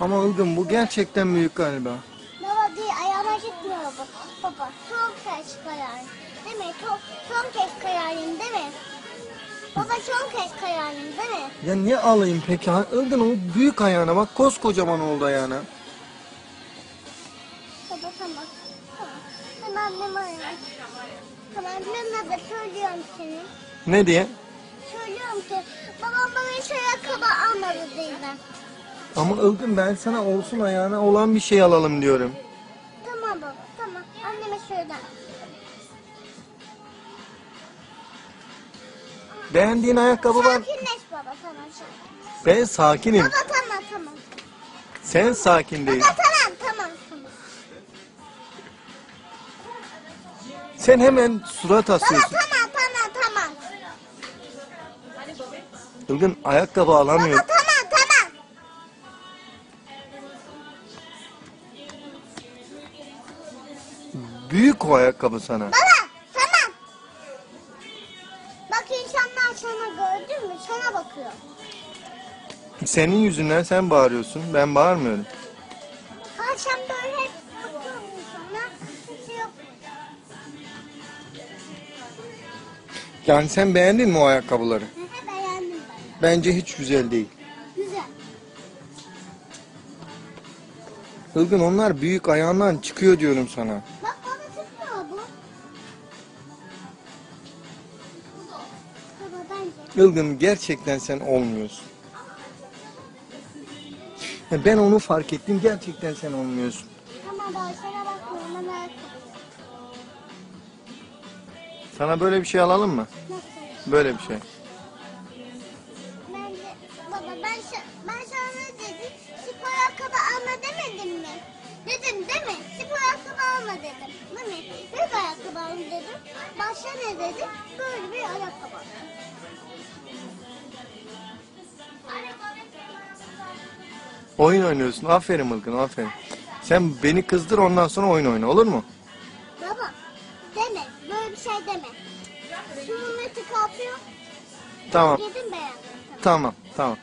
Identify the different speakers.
Speaker 1: Ama Ilgın bu gerçekten büyük galiba.
Speaker 2: Baba değil ayağıma gitmiyor bu. Baba son kez kayarım. Değil mi? Son, son kez kayarım değil mi? Baba son kez kayarım değil mi?
Speaker 1: Ya niye alayım peki? Ha, Ilgın o büyük ayağına bak koskocaman oldu ayağına.
Speaker 2: Baba tamam. Tamam. Tamam tamam. Tamam ben de söylüyorum senin.
Speaker 1: Ne diye?
Speaker 2: Söylüyorum ki babam bana hiç ayakkabı almadı değil ben.
Speaker 1: Ama Ilgın ben sana olsun ayağına olan bir şey alalım diyorum.
Speaker 2: Tamam baba tamam. Anneme söyle.
Speaker 1: Beğendiğin ayakkabı var.
Speaker 2: Sakinleş baba tamam.
Speaker 1: Ben sakinim.
Speaker 2: Baba tamam tamam.
Speaker 1: Sen sakin
Speaker 2: Baba
Speaker 1: değilsin.
Speaker 2: tamam tamam tamam.
Speaker 1: Sen hemen surat
Speaker 2: Baba
Speaker 1: asıyorsun.
Speaker 2: tamam tamam tamam.
Speaker 1: Ilgın ayakkabı alamıyor.
Speaker 2: Baba tamam.
Speaker 1: Büyük o ayakkabı sana.
Speaker 2: Baba tamam. Bak insanlar sana gördün mü? Sana bakıyor.
Speaker 1: Senin yüzünden sen bağırıyorsun. Ben bağırmıyorum.
Speaker 2: Akşam böyle hep bakıyorum sana. Hiç yok.
Speaker 1: Yani sen beğendin mi o ayakkabıları?
Speaker 2: Beğendim ben.
Speaker 1: Bence hiç güzel değil.
Speaker 2: Güzel.
Speaker 1: Ilgın onlar büyük ayağından çıkıyor diyorum sana. Ilgın gerçekten sen olmuyorsun. Ya Ben onu fark ettim. Gerçekten sen olmuyorsun.
Speaker 2: Ama sana bakmıyorum. Ben ayakkabı.
Speaker 1: Sana böyle bir şey alalım mı?
Speaker 2: Nasıl?
Speaker 1: Böyle bir şey.
Speaker 2: Ben de, baba ben, sa- ben sana ne dedim? Spor ayakkabı alma demedim mi? Dedim değil mi? Spor ayakkabı alma dedim. Değil mi? Büyük ayakkabı alma dedim. Başka ne dedim? Böyle bir
Speaker 1: Oyun oynuyorsun. Aferin Ilgın aferin. Sen beni kızdır ondan sonra oyun oyna olur mu?
Speaker 2: Baba deme. Böyle bir şey deme. Şunun eti kalkıyor.
Speaker 1: Tamam.
Speaker 2: Yedim beğendim.
Speaker 1: Tamam. Tamam.